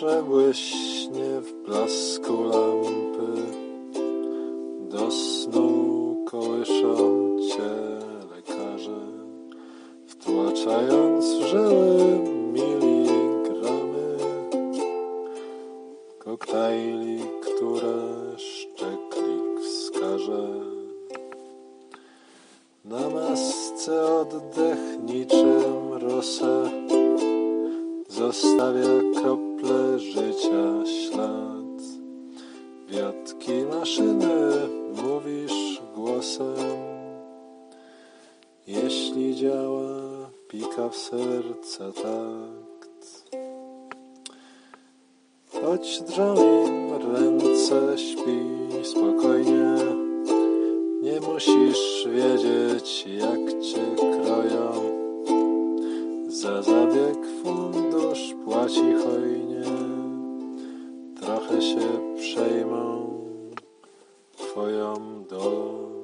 błyśnie w blasku lampy. Do snu kołyszą cię lekarze, wtłaczając w żyły miligramy koktajli, które szczeklik wskaże. Na masce oddech niczym rosę zostawia krople życia ślad. Wiatki maszyny mówisz głosem, jeśli działa, pika w serce takt. Choć drżą ręce, śpi spokojnie, nie musisz wiedzieć, jak cię kroją. Za zabieg fundusz One się przejmą Twoją dolą.